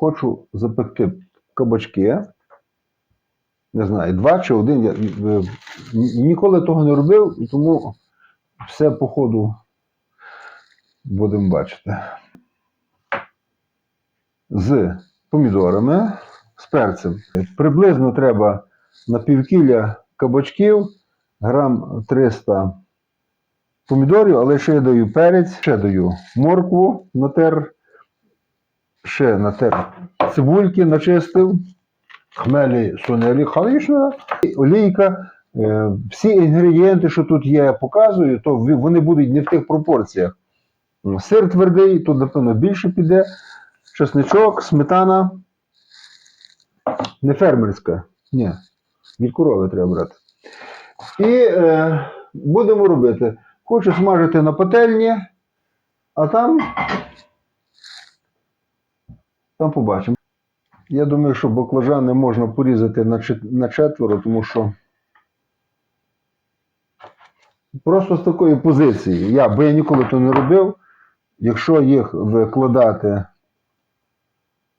хочу запекти кабачки. Не знаю, два чи один. Я е, ніколи того не робив, тому все по ходу будемо бачити. З помідорами, з перцем. Приблизно треба на півкілля кабачків, грам 300 помідорів, але ще я даю перець, ще даю моркву, натер, ще натер цибульки, начистив, хмелі сунелі, халишна, олійка. Е, Всі інгредієнти, що тут є, я показую, то вони будуть не в тих пропорціях. Сир твердий, тут, напевно, більше піде. Чесничок, сметана. Не фермерська. Ні. Від корови треба брати. І е, будемо робити. Хочу смажити на пательні, а там. Там побачимо. Я думаю, що баклажани можна порізати на, четверо, тому що. Просто з такої позиції. Я, бо я ніколи то не робив. Якщо їх викладати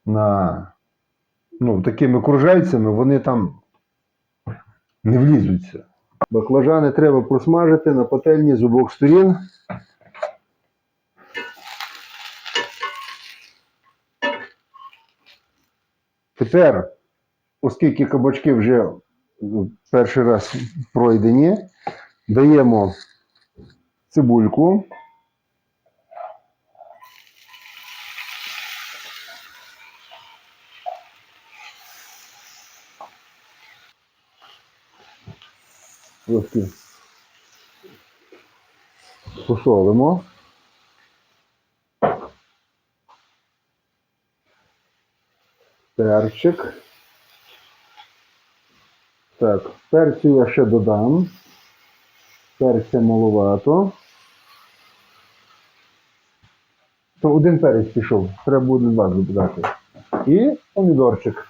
на ну, такими кружельцями, вони там не влізуться. Баклажани треба просмажити на пательні з обох сторін. Тепер, оскільки кабачки вже перший раз пройдені, даємо цибульку. Трошки посолимо. Перчик. Так, перцю я ще додам. Перця маловато. То один перець пішов, треба буде два додати. І помідорчик.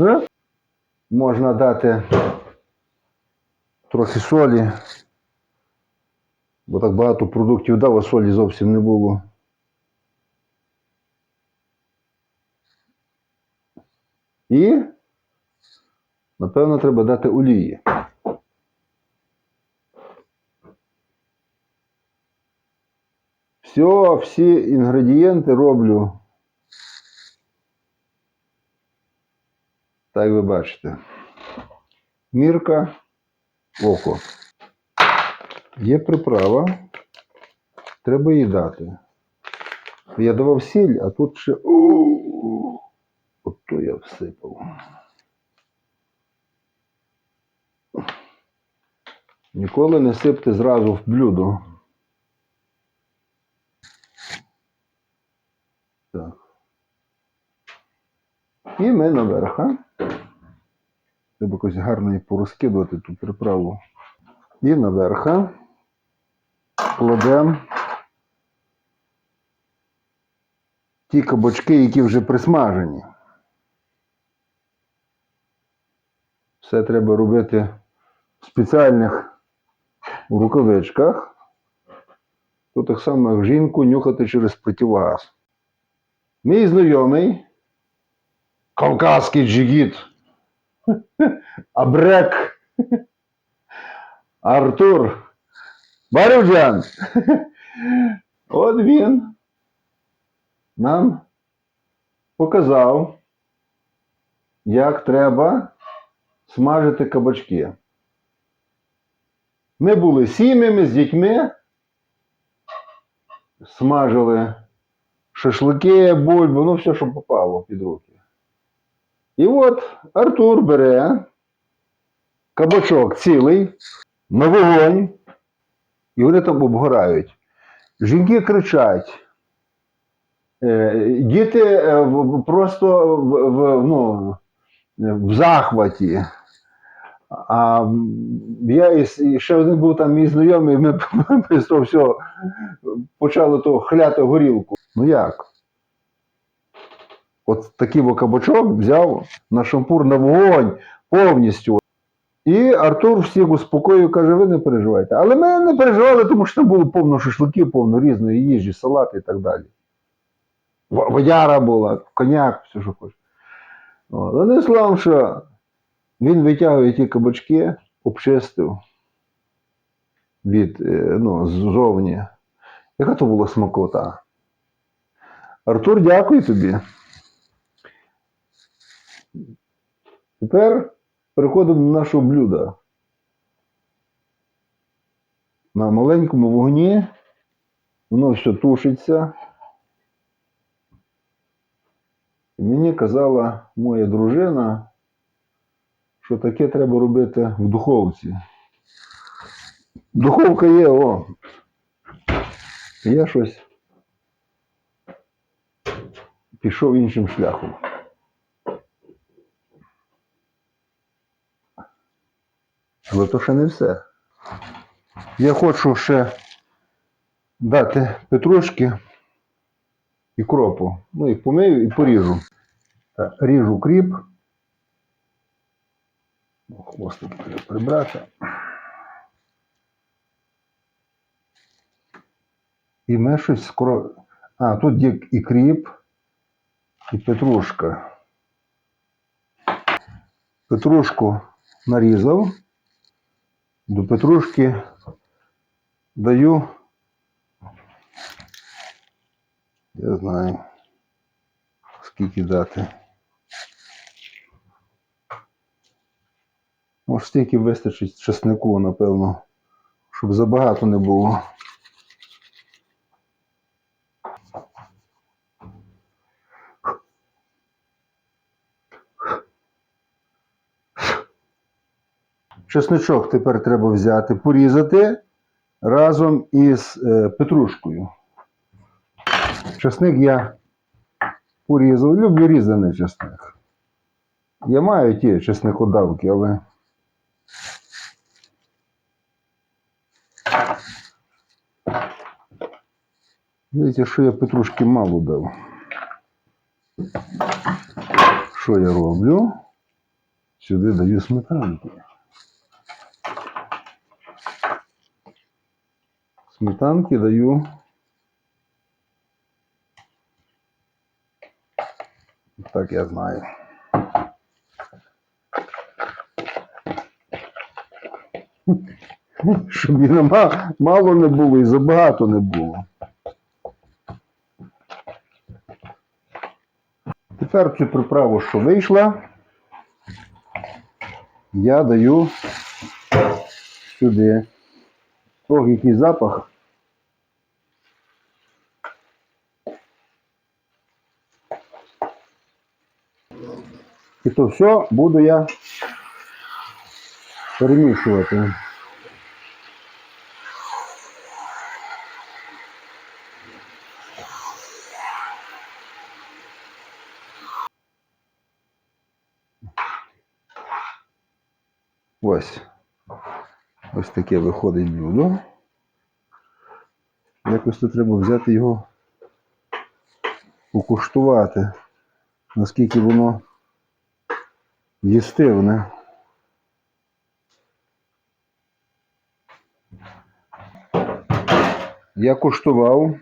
Е? Можна дати трохи солі, бо так багато продуктів дав, а солі зовсім не було. І, напевно, треба дати олії. Все, всі інгредієнти роблю. Так ви бачите. Мірка, око. Є приправа. Треба їй дати. Я давав сіль, а тут ще. О, Ото я всипав. Ніколи не сипте зразу в блюдо. Так. І ми наверх. Треба якось гарно її порозкидувати ту приправу. І наверх. а? Кладемо ті кабачки, які вже присмажені. Все треба робити в спеціальних рукавичках. То так само, як жінку нюхати через противогаз. Мій знайомий, кавказький джигіт, Абрек, Артур Барюджан. От він нам показав, як треба смажити кабачки. Ми були сім'ями з дітьми, смажили шашлики, бульбу, ну все, що попало під руки. І от Артур бере кабачок цілий на вогонь, і вони там обгорають. Жінки кричать. Е, Діти е, просто в, в, ну, в захваті. А я і, ще один був там мій знайомий, ми, ми з того всього почали то хляти горілку. Ну як? От такий кабачок взяв на шампур на вогонь повністю. І Артур всіх успокоїв, каже, ви не переживайте. Але ми не переживали, тому що там було повно шашликів, повно різної їжі, салати і так далі. Водяра була, коняк, все, що хочеш. От. Одним словом, що він витягує ті кабачки, обчистив від, е, ну, ззовні. Яка то була смакота? Артур, дякую тобі. Тепер переходимо до нашого блюда. На маленькому вогні воно все тушиться. І мені казала моя дружина, що таке треба робити в духовці. Духовка є, о. Я щось пішов іншим шляхом. Але то ще не все. Я хочу ще дати петрушки і кропу. Ну, їх помию і поріжу. Ріжу кріп. Ну, Хвостик треба прибрати. І ми щось скоро. А, тут є і кріп, і петрушка. Петрушку нарізав. До петрушки даю. Я знаю, скільки дати. Може, стільки вистачить чеснику, напевно, щоб забагато не було. Чесничок тепер треба взяти, порізати разом із е, петрушкою. Чесник я порізав. Люблю різаний чесник. Я маю ті чесникодавки, але. Видите, що я петрушки мало дав. Що я роблю? Сюди даю сметанки. Сметанки даю. Так я знаю. Щоб і мало не було і забагато не було. Тепер цю приправу, що вийшла, я даю сюди. Ох, який запах. І то все буду я перемішувати. Ось. Ось таке виходить блюдо. Якось то треба взяти його, покуштувати, наскільки воно їстивне. Я куштував,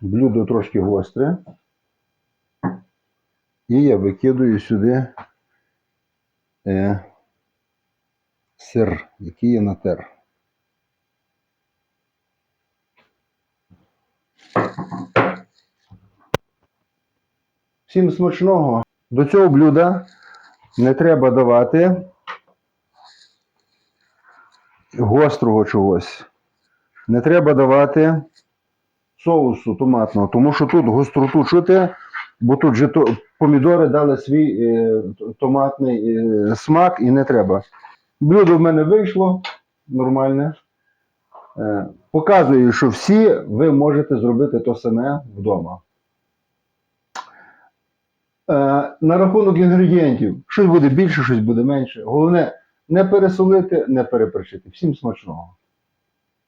блюдо трошки гостре. І я викидаю сюди е, сир, який я натер. Всім смачного. До цього блюда не треба давати гострого чогось. Не треба давати соусу томатного, тому що тут гостроту чути, бо тут же помідори дали свій е, томатний е, смак і не треба. Блюдо в мене вийшло нормальне. Е, показую, що всі ви можете зробити то саме вдома. Е, на рахунок інгредієнтів, щось буде більше, щось буде менше. Головне не пересолити, не переперчити. Всім смачного.